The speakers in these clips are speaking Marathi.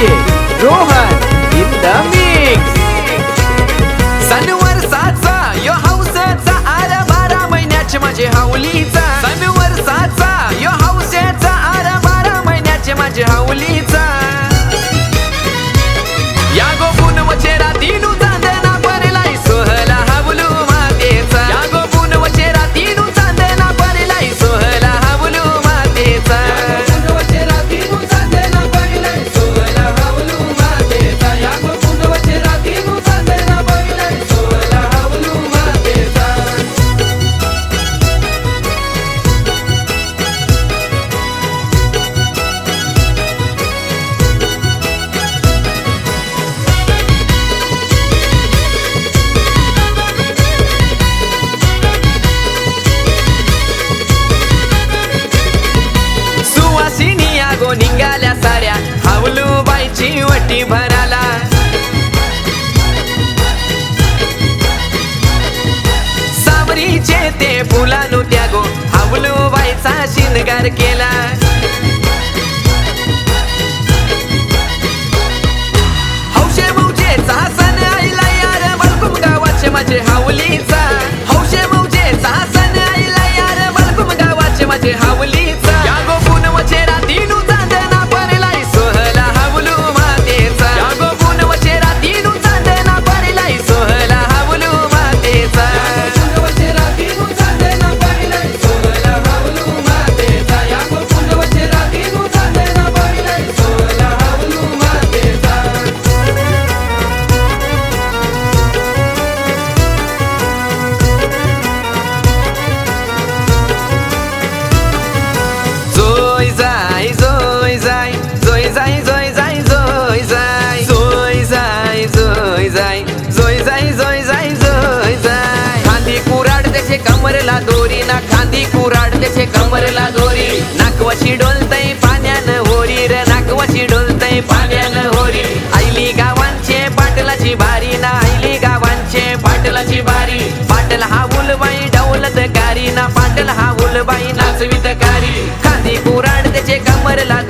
அபிஷேக் ரோஹன் இந்த तुमची वटी भराला. सावरीचे ते फुलानु त्यागो हावलू बायचा शिनगार केला. कुराडतेचे कमरला दोरी नाकवशी डोलतय पाण्यानं होरी र नाकवशी डोलतय पाण्यानं होरी. आईली गावांचे पाटलाची भारी ना आईली गावांचे पाटलाची भारी पाटल हा उलबाई डौलत कारी ना पाटल हा उलबाई नाचवित कारी. खांदी कुराडतेचे कमरला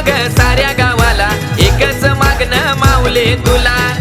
मग साऱ्या गावाला एकच मागणं माऊले तुला.